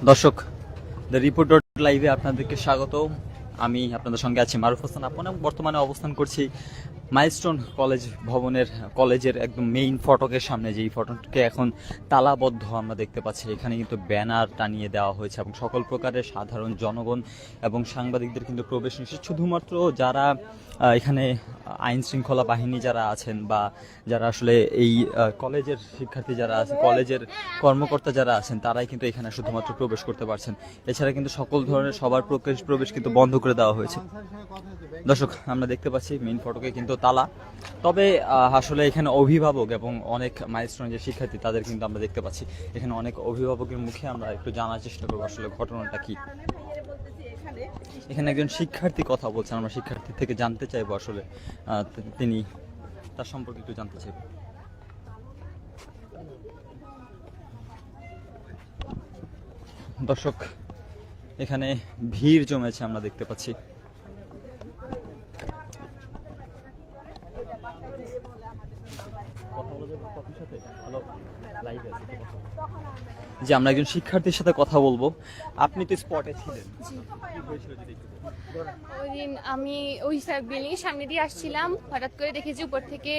দর্শক the reporter লাইভে আপনাদেরকে স্বাগত আমি আপনাদের সঙ্গে আছি মারুফ হোসেন আপন এবং বর্তমানে অবস্থান করছি মাইলস্টোন কলেজ ভবনের, কলেজের একদম মেইন ফটকের সামনে যেই ফটককে এখন তালাবদ্ধ আমরা দেখতে পাচ্ছি। এখানে কিন্তু ব্যানার টানিয়ে দেওয়া হয়েছে এবং সকল প্রকারের সাধারণ জনগণ এবং সাংবাদিকদের কিন্তু প্রবেশ নিষেধ। শুধুমাত্র যারা এখানে আইন শৃঙ্খলা বাহিনী যারা আছেন বা যারা আসলে এই কলেজের শিক্ষার্থী যারা আছে কলেজের কর্মকর্তা যারা আছেন, তারাই কিন্তু এখানে শুধুমাত্র প্রবেশ করতে পারছেন। এছাড়া কিন্তু সকল ধরনের সবার প্রবেশ প্রবেশ কিন্তু বন্ধ করে দেওয়া হয়েছে। দর্শক, আমরা দেখতে পাচ্ছি মেইন ফটকে কিন্তু তালা। তবে আসলে এখানে অভিভাবক এবং অনেক মাইলস্টোন যে শিক্ষার্থী, তাদের কিন্তু আমরা দেখতে পাচ্ছি। এখানে অনেক অভিভাবকের মুখে আমরা একটু জানার চেষ্টা করব আসলে ঘটনাটা কি। এখানে একজন শিক্ষার্থী কথা বলছেন, আমরা শিক্ষার্থী থেকে জানতে চাইব আসলে তিনি তার সম্পর্কে একটু জানতে চাইব। দর্শক, এখানে ভিড় জমেছে, আমরা দেখতে পাচ্ছি। কফি সাথে ভালো লাইভ আছে? যে আমরা একজন শিক্ষার্থীর সাথে কথা বলব। আপনি তো স্পটে ছিলেন? ওই দিন আমি ওই বিল্ডিং এর সামনে দিয়ে আসছিলাম। হঠাৎ করে দেখেছি উপর থেকে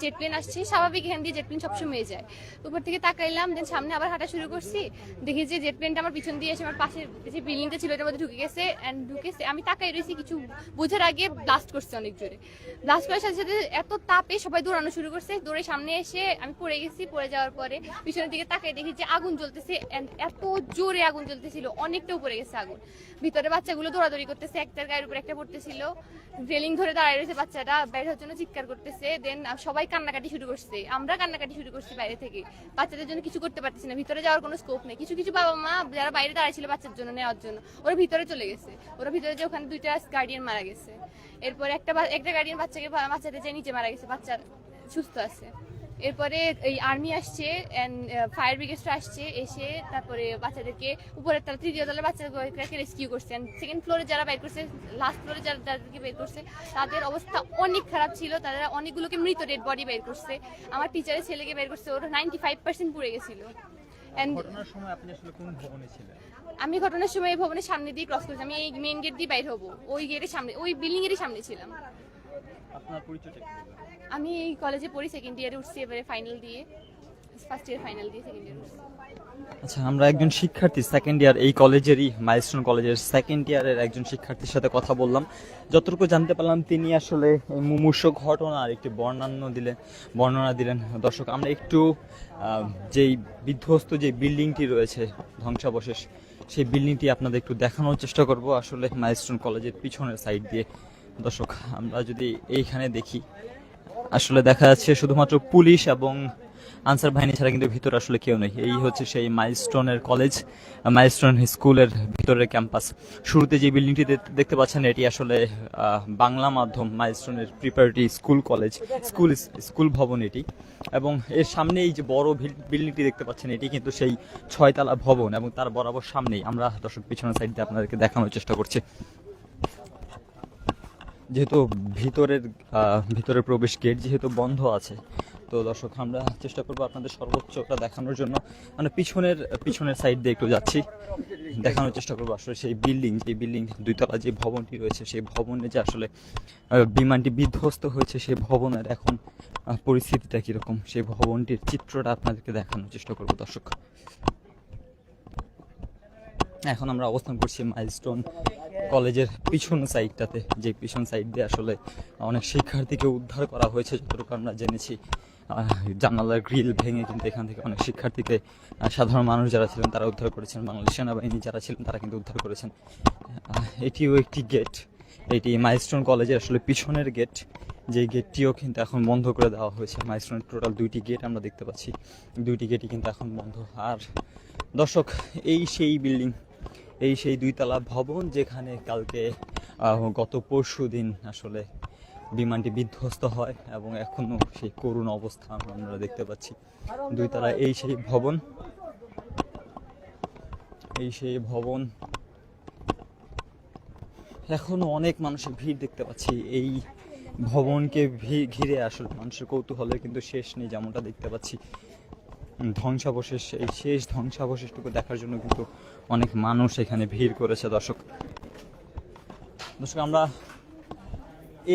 জেট প্লেন আসছে। স্বাভাবিক এখান দিয়ে জেট প্লেন সবসময় যায়। উপর থেকে তাকাইলাম দেন সামনে আবার হাঁটা শুরু করছি। দেখি যে জেট প্লেনটা আমার পিছন দিয়ে এসে আমার পাশের যে বিল্ডিংটা ছিল এটার মধ্যে ঢুকে গেছে অ্যান্ড ঢুকেছে। আমি তাকাই রয়েছি কিছু বোঝার আগে ব্লাস্ট করছে অনেক জোরে। ব্লাস্ট করার সাথে সাথে এত তাপে সবাই দৌড়ানো শুরু করছে। দৌড়ে সামনে এসে আমি পড়ে গেছি। পড়ে যাওয়ার পরে পিছনের দিকে তাকাই দেখি যে আগুন জ্বলতেছে। And এত জোরে আগুন জ্বলতেছিল, অনেকটা উপরে গেছে আগুন। ভিতরে বাচ্চাগুলো দৌড়াদৌড়ি করতেছে একটার গায়ের উপর একটা পড়তেছিল। রেলিং ধরে দাঁড়ায় রয়েছে বাচ্চাটা, বের হওয়ার জন্য চিৎকার করতেছে। দেন সবাই কান্নাকাটি শুরু করছে, আমরা কান্নাকাটি শুরু করছি বাইরে থেকে। বাচ্চাদের জন্য কিছু করতে পারতেছি না, ভিতরে যাওয়ার কোনো স্কোপ নেই। কিছু কিছু বাবা মা যারা বাইরে দাঁড়ায় ছিল বাচ্চার জন্য, নেওয়ার জন্য, ওরা ভিতরে চলে গেছে। ওরা ভিতরে যে ওখানে দুইটা গার্ডিয়ান মারা গেছে। এরপরে একটা একটা গার্ডিয়ান বাচ্চাকে বাচ্চাদের যে নিচে মারা গেছে, বাচ্চা সুস্থ আছে। এরপরে এই আর্মি আসছে এন্ড ফায়ার ব্রিগেডরা আসছে এসে তারপরে বাচ্চাদেরকে উপরের তলা তৃতীয় তলার বাচ্চাদেরকে রেস্কিউ করছে সেকেন্ড ফ্লোরে যারা বের করছে লাস্ট ফ্লোরে যারা যাদেরকে বের করছে তাদের অবস্থা অনেক খারাপ ছিল তারা অনেকগুলোকে মৃত ডেড বডি বের করছে। আমার টিচারের ছেলেকে বের করছে ওর নাইনটি ফাইভ পার্সেন্ট পুড়ে গেছিল। And ঘটনার সময় আপনি আসলে কোন ভবনে ছিলেন? আমি ঘটনার সময় এই ভবনের সামনে দিয়ে ক্রস করছি আমি এই মেইন গেট দিয়ে বাইর হব। ওই গেটের সামনে ওই বিল্ডিং এরই সামনে ছিলাম। আপনার পরিচয়টা আমি এই কলেজে পড়ি সেকেন্ড ইয়ারে উঠছি এবারে ফাইনাল দিয়ে ফার্স্ট ইয়ার ফাইনাল দিয়ে সেকেন্ড ইয়ার উঠছি। আচ্ছা আমরা একজন শিক্ষার্থী সেকেন্ড ইয়ার এই কলেজেরই মাইলস্টোন কলেজের সেকেন্ড ইয়ারের একজন শিক্ষার্থীর সাথে কথা বললাম। যতটুকু জানতে পারলাম তিনি আসলে এই মুমূর্ষ ঘটনার একটি বর্ণান্য দিলেন বর্ণনা দিলেন। দর্শক আমরা একটু যেই বিধ্বস্ত যে বিল্ডিংটি রয়েছে ধ্বংসাবশেষ সেই বিল্ডিংটি আপনাদের একটু দেখানোর চেষ্টা করব। আসলে মাইলস্টোন কলেজের পিছনের সাইড দিয়ে দর্শক, আমরা যদি এইখানে দেখি, আসলে দেখা যাচ্ছে শুধুমাত্র পুলিশ এবং আনসার বাহিনী ছাড়া কিন্তু ভিতরে আসলে কেউ নেই। এই হচ্ছে সেই মাইলস্টোনের কলেজ, মাইলস্টোন স্কুলের ভিতরের ক্যাম্পাস। শুরুতে যে বিল্ডিংটি দেখতে পাচ্ছেন, এটি আসলে বাংলা মাধ্যম মাইলস্টোনের preparatory school college, school school ভবন এটি। এবং এর সামনে এই যে বড় বিল্ডিংটি দেখতে পাচ্ছেন, এটি কিন্তু সেই ছয়তলা ভবন এবং তার বরাবর সামনেই। আমরা দর্শক, পিছনের সাইড আপনাদেরকে দেখানোর চেষ্টা করছি। যেহেতু ভিতরের ভিতরের প্রবেশ গেট যেহেতু বন্ধ আছে, তো দর্শক, আমরা চেষ্টা করব আপনাদের সর্বোচ্চটা দেখানোর জন্য। মানে পিছনের পিছনের সাইড দিয়ে একটু যাচ্ছি। দেখানোর চেষ্টা করব আসলে সেই বিল্ডিং যে বিল্ডিং দুইতলা যে ভবনটি রয়েছে, সেই ভবনে যে আসলে বিমানটি বিধ্বস্ত হয়েছে সেই ভবনের এখন পরিস্থিতিটা কীরকম? সেই ভবনটির চিত্রটা আপনাদেরকে দেখানোর চেষ্টা করব দর্শক। এখন আমরা অবস্থান করছি মাইলস্টোন কলেজের পিছন সাইডটাতে যে পিছন সাইড দিয়ে আসলে অনেক শিক্ষার্থীকে উদ্ধার করা হয়েছে, যতটুকু আমরা জেনেছি। জানালার গ্রিল ভেঙে কিন্তু এখান থেকে অনেক শিক্ষার্থীকে সাধারণ মানুষ যারা ছিলেন তারা উদ্ধার করেছেন, বাংলাদেশ সেনাবাহিনী যারা ছিলেন তারা কিন্তু উদ্ধার করেছেন। এটিও একটি গেট এটি মাইলস্টোন কলেজের আসলে পিছনের গেট যে গেটটিও কিন্তু এখন বন্ধ করে দেওয়া হয়েছে। মাইলস্টোনের টোটাল দুইটি গেট আমরা দেখতে পাচ্ছি। দুইটি গেটই কিন্তু এখন বন্ধ। আর দর্শক, এই সেই বিল্ডিং এই সেই দুইতলা ভবন যেখানে কালকে গত পরশু দিন আসলে বিমানটি বিধ্বস্ত হয় এবং এখনও সেই করুণ অবস্থা আমরা দেখতে পাচ্ছি। দুইতলা এই সেই ভবন। এই সেই ভবন। এখনও অনেক মানুষের ভিড় দেখতে পাচ্ছি। এই ভবনকে ঘিরে আসলে মানুষের কৌতূহলের কিন্তু শেষ নেই যেমনটা দেখতে পাচ্ছি। ধ্বংসাবশেষ, এই শেষ ধ্বংসাবশেষটুকু দেখার জন্য কিন্তু অনেক মানুষ এখানে ভিড় করেছে, দর্শক। দর্শক, আমরা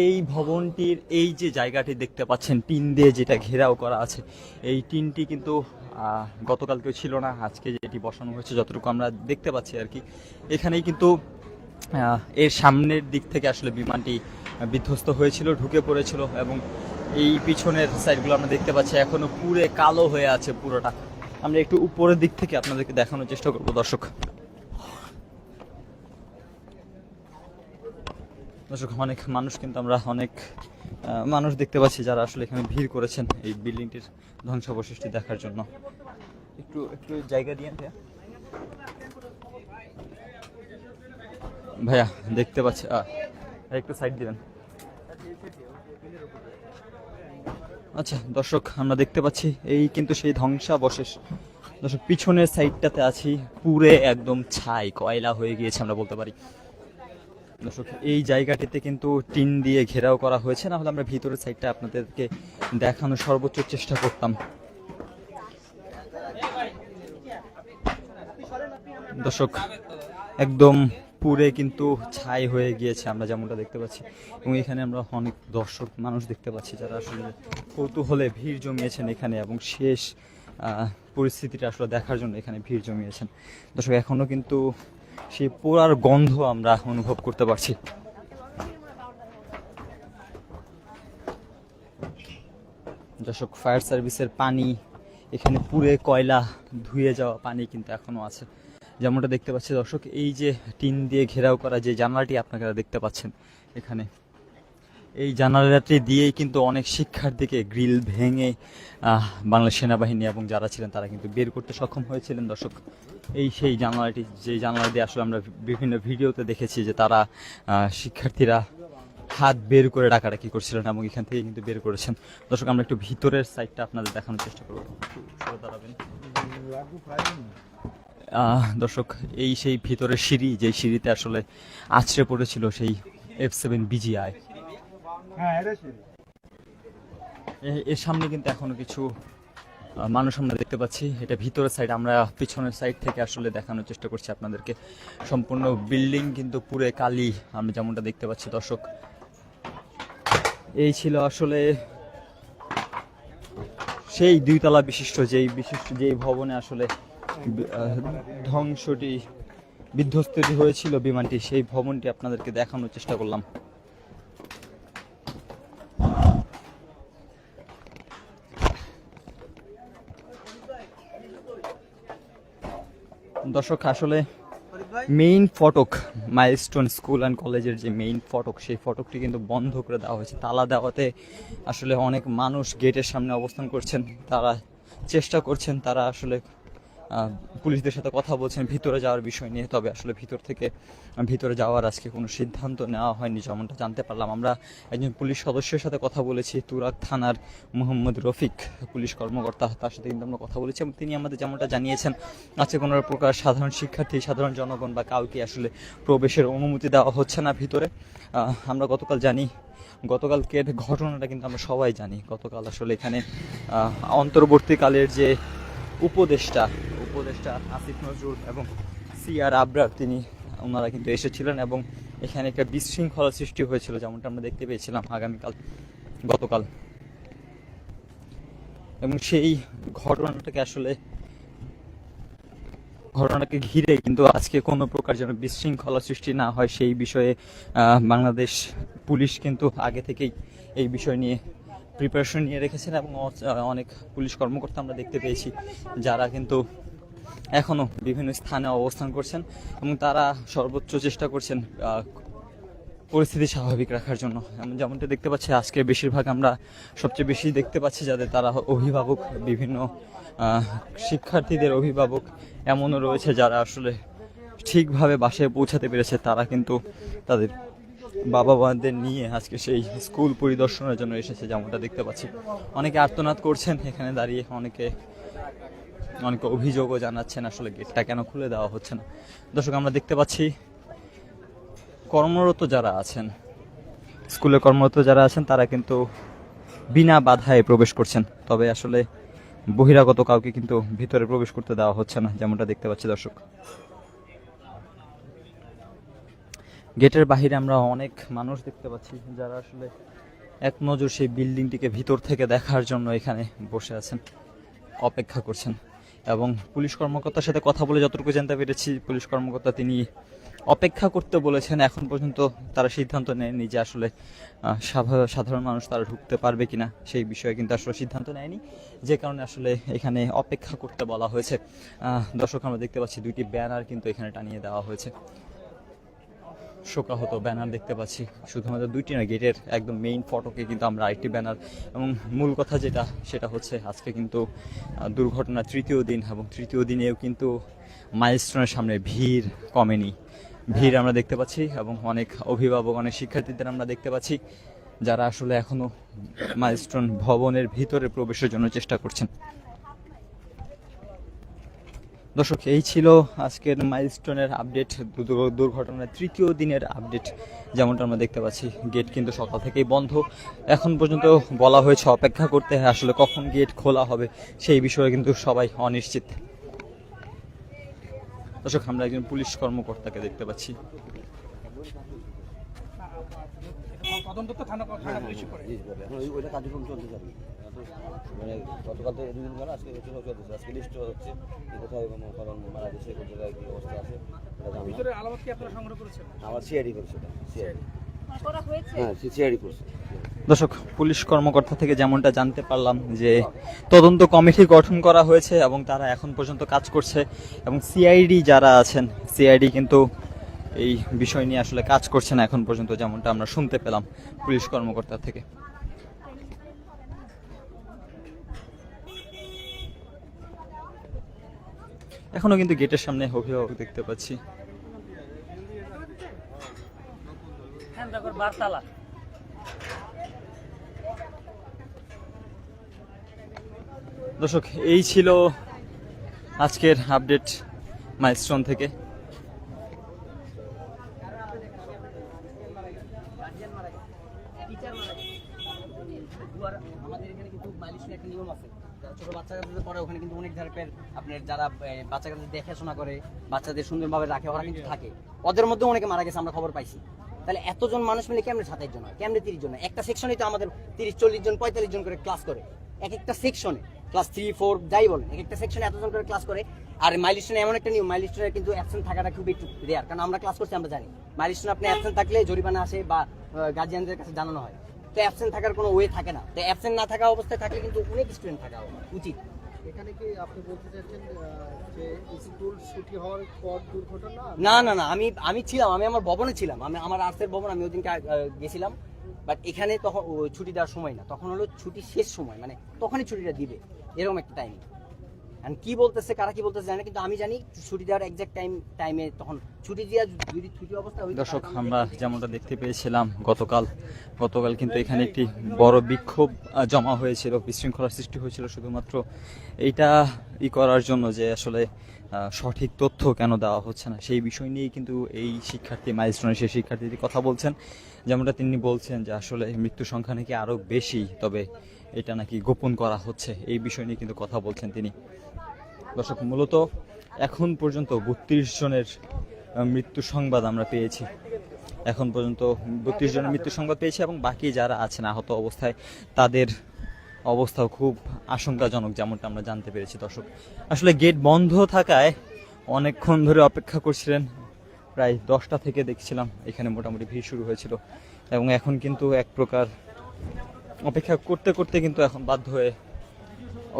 এই ভবনটির এই যে জায়গাটি দেখতে পাচ্ছেন, টিন দিয়ে যেটা ঘেরাও করা আছে, এই টিনটি কিন্তু গতকালকেও ছিল না, আজকে যেটি বসানো হয়েছে, যতটুকু আমরা দেখতে পাচ্ছি আর কি। এখানেই কিন্তু এর সামনের দিক থেকে আসলে বিমানটি বিধ্বস্ত হয়েছিল, ঢুকে পড়েছিল এবং এই পিছনের সাইডগুলো আমরা দেখতে পাচ্ছি, এখনও পুরে কালো হয়ে আছে পুরোটা। আমরা একটু উপরের দিক থেকে আপনাদেরকে দেখানোর চেষ্টা করব, দর্শক। দর্শক, অনেক মানুষ কিন্তু আমরা, অনেক মানুষ দেখতে পাচ্ছি যারা আসলে এখানে ভিড় করেছেন এই বিল্ডিংটির ধ্বংসাবশেষটি দেখার জন্য। একটু একটু জায়গা দিয়ে ভাইয়া ভাইয়া, দেখতে পাচ্ছি একটু সাইড দিবেন। আচ্ছা দর্শক, আমরা দেখতে পাচ্ছি এই কিন্তু সেই ধ্বংসাবশেষ। দর্শক, পিছনের সাইডটাতে আছি, পুরে একদম ছাই, কয়লা হয়ে গিয়েছে আমরা বলতে পারি। দর্শক, এই জায়গাটিতে কিন্তু টিন দিয়ে ঘেরাও করা হয়েছে, না হলে আমরা ভিতরের সাইডটা আপনাদেরকে দেখানোর সর্বোচ্চ চেষ্টা করতাম। দর্শক, একদম পুরে কিন্তু ছাই হয়ে গিয়েছে, আমরা যেমনটা দেখতে পাচ্ছি। এবং এখানে আমরা অনেক দর্শক, মানুষ দেখতে পাচ্ছি যারা আসলে কৌতূহলে ভিড় জমিয়েছেন এখানে এবং শেষ পরিস্থিতিটা আসলে দেখার জন্য এখানে ভিড় জমিয়েছেন। দর্শক, এখনও কিন্তু সেই পোড়ার গন্ধ আমরা অনুভব করতে পারছি। দর্শক, ফায়ার সার্ভিসের পানি, এখানে পুরে কয়লা ধুয়ে যাওয়া পানি কিন্তু এখনও আছে। যেমনটা দেখতে পাচ্ছি দর্শক, এই যে টিন দিয়ে ঘেরাও করা যে জানালাটি আপনারা দেখতে পাচ্ছেন এখানে। এই জানালাটি দিয়েই কিন্তু অনেক শিক্ষার্থীকে গ্রিল ভেঙে বাংলাদেশ সেনাবাহিনী এবং যারা ছিলেন তারা কিন্তু বের করতে সক্ষম হয়েছিলেন দর্শক। এই সেই জানালাটি, যে জানালা দিয়ে আসলে আমরা বিভিন্ন ভিডিওতে দেখেছি যে তারা শিক্ষার্থীরা হাত বের করে ডাকাডাকি করছিলেন এবং এখান থেকে কিন্তু বের করেছেন। দর্শক, আমরা একটু ভিতরের সাইডটা আপনাদের দেখানোর চেষ্টা করব। দাঁড়াবেন। দর্শক এই সেই ভিতরের সিঁড়ি যে সিঁড়িতে আসলে আছড়ে পড়েছিল সেই এফ সেভেন বিজিআই এর সামনে কিন্তু এখনও কিছু মানুষ আমরা দেখতে পাচ্ছি। এটা ভিতরের সাইড আমরা পিছনের সাইড থেকে আসলে দেখানোর চেষ্টা করছি আপনাদেরকে। সম্পূর্ণ বিল্ডিং কিন্তু পুরে কালি আমরা যেমনটা দেখতে পাচ্ছি দর্শক। এই ছিল আসলে সেই দুইতলা বিশিষ্ট যেই বিশিষ্ট যেই ভবনে আসলে ধ্বংসটি, বিধ্বস্তটি হয়েছিল বিমানটি, সেই ভবনটি আপনাদেরকে দেখানোর চেষ্টা করলাম। দর্শক, আসলে মেইন ফটক, মাইলস্টোন স্কুল অ্যান্ড কলেজের যে মেইন ফটক, সেই ফটকটি কিন্তু বন্ধ করে দেওয়া হয়েছে। তালা দেওয়াতে আসলে অনেক মানুষ গেটের সামনে অবস্থান করছেন, তারা চেষ্টা করছেন, তারা আসলে পুলিশদের সাথে কথা বলছেন, ভিতরে যাওয়ার বিষয় নিয়ে। তবে আসলে ভিতর থেকে ভিতরে যাওয়ার আজকে কোনো সিদ্ধান্ত নেওয়া হয়নি, যেমনটা জানতে পারলাম। আমরা একজন পুলিশ সদস্যের সাথে কথা বলেছি তুরাক থানার মোহাম্মদ রফিক, পুলিশ কর্মকর্তা, তার সাথে কিন্তু আমরা কথা বলেছি এবং তিনি আমাদের যেমনটা জানিয়েছেন, আজকে কোনো প্রকার সাধারণ শিক্ষার্থী, সাধারণ জনগণ বা কাউকে আসলে প্রবেশের অনুমতি দেওয়া হচ্ছে না ভিতরে। আমরা গতকাল জানি গতকালকের ঘটনাটা কিন্তু আমরা সবাই জানি। গতকাল আসলে এখানে অন্তর্বর্তীকালের যে উপদেষ্টা উপদেষ্টা আসিফ নজরুল এবং সিআর আবরার, তিনি ওনারা কিন্তু এসেছিলেন এবং এখানে একটা বিশৃঙ্খলা সৃষ্টি হয়েছিল, যেমনটা আমরা দেখতে পেয়েছিলাম আগামীকাল, গতকাল। এবং সেই ঘটনাটাকে আসলে, ঘটনাকে ঘিরে কিন্তু আজকে কোনো প্রকার যেন বিশৃঙ্খলা সৃষ্টি না হয়, সেই বিষয়ে বাংলাদেশ পুলিশ কিন্তু আগে থেকেই এই বিষয় নিয়ে প্রিপারেশন নিয়ে রেখেছেন এবং অনেক পুলিশ কর্মকর্তা আমরা দেখতে পেয়েছি, যারা কিন্তু এখনও বিভিন্ন স্থানে অবস্থান করছেন এবং তারা সর্বোচ্চ চেষ্টা করছেন পরিস্থিতি স্বাভাবিক রাখার জন্য। যেমনটা দেখতে পাচ্ছি, আজকে বেশিরভাগ আমরা সবচেয়ে বেশি দেখতে পাচ্ছি যাদের তারা অভিভাবক, বিভিন্ন শিক্ষার্থীদের অভিভাবক এমনও রয়েছে যারা আসলে ঠিকভাবে বাসায় পৌঁছাতে পেরেছে। তারা কিন্তু তাদের বাবা মাদের নিয়ে আজকে সেই স্কুল পরিদর্শনের জন্য এসেছে, যেমনটা দেখতে পাচ্ছি। অনেকে আর্তনাদ করছেন, এখানে দাঁড়িয়ে অনেকে অনেকে অভিযোগও জানাচ্ছেন আসলে গেটটা কেন খুলে দেওয়া হচ্ছে না। দর্শক, আমরা দেখতে পাচ্ছি কর্মরত যারা আছেন, স্কুলে কর্মরত যারা আছেন, তারা কিন্তু বিনা বাধায় প্রবেশ করছেন। তবে আসলে বহিরাগত কাউকে কিন্তু ভিতরে প্রবেশ করতে দেওয়া হচ্ছে না, যেমনটা দেখতে পাচ্ছি দর্শক। গেটের বাহিরে আমরা অনেক মানুষ দেখতে পাচ্ছি যারা আসলে এক নজর সেই বিল্ডিংটিকে ভিতর থেকে দেখার জন্য এখানে বসে আছেন, অপেক্ষা করছেন। এবং পুলিশ কর্মকর্তার সাথে কথা বলে যতটুকু জানতে পেরেছি, পুলিশ কর্মকর্তা তিনি অপেক্ষা করতে বলেছেন। এখন পর্যন্ত তারা সিদ্ধান্ত নেয়নি যে আসলে সাধারণ মানুষ তারা ঢুকতে পারবে কিনা, সেই বিষয়ে কিন্তু আসলে সিদ্ধান্ত নেয়নি। যে কারণে আসলে এখানে অপেক্ষা করতে বলা হয়েছে। দর্শক, আমরা দেখতে পাচ্ছি দুইটি ব্যানার কিন্তু এখানে টানিয়ে দেওয়া হয়েছে। শোকাহত ব্যানার দেখতে পাচ্ছি। শুধুমাত্র দুইটি না গেটের একদম মেইন ফটোকে কিন্তু আমরা আরেকটি ব্যানার এবং মূল কথা যেটা সেটা হচ্ছে আজকে কিন্তু আহ, দুর্ঘটনার তৃতীয় দিন এবং তৃতীয় দিনেও কিন্তু মাইলস্টোনের সামনে ভিড় কমেনি। ভিড় আমরা দেখতে পাচ্ছি এবং অনেক অভিভাবক অনেক শিক্ষার্থীদের আমরা দেখতে পাচ্ছি যারা আসলে এখনও মাইলস্টোন ভবনের ভিতরে প্রবেশের জন্য চেষ্টা করছেন। দর্শক এই ছিল আজকের মাইলস্টোনের আপডেট দুর্ঘটনার তৃতীয় দিনের আপডেট যেমনটা আমরা দেখতে পাচ্ছি। গেট কিন্তু সকাল থেকেই বন্ধ। এখন পর্যন্ত বলা হয়েছে অপেক্ষা করতে আসলে কখন গেট খোলা হবে সেই বিষয়ে কিন্তু সবাই অনিশ্চিত। দর্শক আমরা একজন পুলিশ কর্মকর্তাকে দেখতে পাচ্ছি। তদন্ত থানা থানা পুলিশ করে। ওইটা কার্যক্রম চলতে যাবে মানে গতকাল তো দুদিন আজকে হচ্ছে চলতেছে আজকে লিস্ট হচ্ছে যে কোথায় কারণ মারা গেছে কোন জায়গায় কি অবস্থা আছে ভিতরে আলামত কি আপনারা সংগ্রহ করেছেন? আমার সিআইডি করছে সিআইডি হ্যাঁ সিআইডি করছে। দর্শক পুলিশ কর্মকর্তা থেকে যেমনটা জানতে পারলাম যে তদন্ত কমিটি গঠন করা হয়েছে এবং তারা এখন পর্যন্ত কাজ করছে এবং সিআইডি যারা আছেন সিআইডি কিন্তু এই বিষয় নিয়ে আসলে কাজ করছে না এখন পর্যন্ত যেমনটা আমরা শুনতে পেলাম পুলিশ কর্মকর্তা থেকে। এখনও কিন্তু গেটের সামনে অভিভাবক দেখতে পাচ্ছি। দর্শক এই ছিল আজকের আপডেট মাইলস্টোন থেকে দুয়ার আমাদের এখানে কিন্তু মাইলিশের একটা নিয়ম আছে যারা ছোট বাচ্চা কাচ্চাদের পরে ওখানে কিন্তু অনেক ধরনের আপনার যারা বাচ্চা কাচ্চাদের দেখাশোনা করে, বাচ্চাদের সুন্দরভাবে রাখে, ওরা কিন্তু থাকে। ওদের মধ্যে অনেকে মারা গেছে, আমরা খবর পাইছি। তাহলে এতজন মানুষ মিলে কেমনে সাতাইশ জন হয়? কেমনে তিরিশ জন একটা সেকশনে তো আমাদের তিরিশ, চল্লিশ জন, পঁয়তাল্লিশ জন করে ক্লাস করে। এক একটা সেকশনে ক্লাস থ্রি ফোর যাই বলেন এক একটা সেকশনে এতজন করে ক্লাস করে। আর মাইলিস্টনে এমন একটা নিয়ম মাইলিস্টনে কিন্তু অ্যাবসেন্ট থাকাটা খুবই একটু রেয়ার কারণ আমরা ক্লাস করছি, আমরা জানি। মাইলিস্টনে আপনি অ্যাবসেন্ট থাকলে জরিমানা আসে বা গার্জিয়ানদের কাছে জানানো হয়। তো অ্যাবসেন্ট থাকার কোনো ওয়ে থাকে না। তো অ্যাবসেন্ট না থাকা অবস্থায় থাকলে কিন্তু অনেক স্টুডেন্ট থাকা উচিত। না না না, আমি আমি ছিলাম, আমি আমার ভবনে ছিলাম, আমি আমার আর্টসের ভবন, আমি ওই দিনকে গেছিলাম বাট এখানে তখন ছুটি দেওয়ার সময় না, তখন হলো ছুটি শেষ সময় মানে তখনই ছুটিটা দিবে, এরকম একটা টাইম আর কি বলতেছে কারা কি বলতেছে জানি কিন্তু আমি জানি ছুটি দেওয়ার এক্সাক্ট টাইম টাইমে তখন ছুটি দেওয়া যদি ছুটি অবস্থা দর্শক আমরা যেমনটা দেখতে পেয়েছিলাম গতকাল গতকাল কিন্তু এখানে একটি বড় বিক্ষোভ জমা হয়েছিল বিশৃঙ্খলার সৃষ্টি হয়েছিল শুধুমাত্র এইটা ই করার জন্য যে আসলে সঠিক তথ্য কেন দেওয়া হচ্ছে না। সেই বিষয় নিয়েই কিন্তু এই শিক্ষার্থী মাইলস্টোনের সেই শিক্ষার্থীটি কথা বলছেন। যেমনটা তিনি বলছেন যে আসলে মৃত্যু সংখ্যা নাকি আরও বেশি তবে এটা নাকি গোপন করা হচ্ছে এই বিষয় নিয়ে কিন্তু কথা বলছেন তিনি। দর্শক, মূলত এখন পর্যন্ত বত্রিশ জনের মৃত্যু সংবাদ আমরা পেয়েছি। এখন পর্যন্ত বত্রিশ জনের মৃত্যু সংবাদ পেয়েছি এবং বাকি যারা আছেন আহত অবস্থায়, তাদের অবস্থাও খুব আশঙ্কাজনক যেমনটা আমরা জানতে পেরেছি দর্শক। আসলে গেট বন্ধ থাকায় অনেকক্ষণ ধরে অপেক্ষা করছিলেন, প্রায় দশটা থেকে দেখছিলাম, এখানে মোটামুটি ভিড় শুরু হয়েছিল এবং এখন কিন্তু এক প্রকার অপেক্ষা করতে করতে কিন্তু এখন বাধ্য হয়ে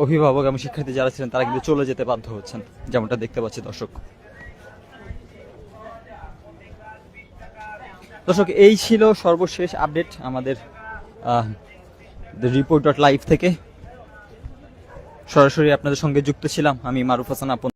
অভিভাবক এবং শিক্ষার্থী যারা ছিলেন, তারা কিন্তু চলে যেতে বাধ্য হচ্ছেন, যেমনটা দেখতে পাচ্ছি দর্শক। দর্শক, এই ছিল সর্বশেষ আপডেট আমাদের রিপোর্ট ডট লাইভ থেকে। সরাসরি আপনাদের সঙ্গে যুক্ত ছিলাম আমি মারুফ হাসান আপন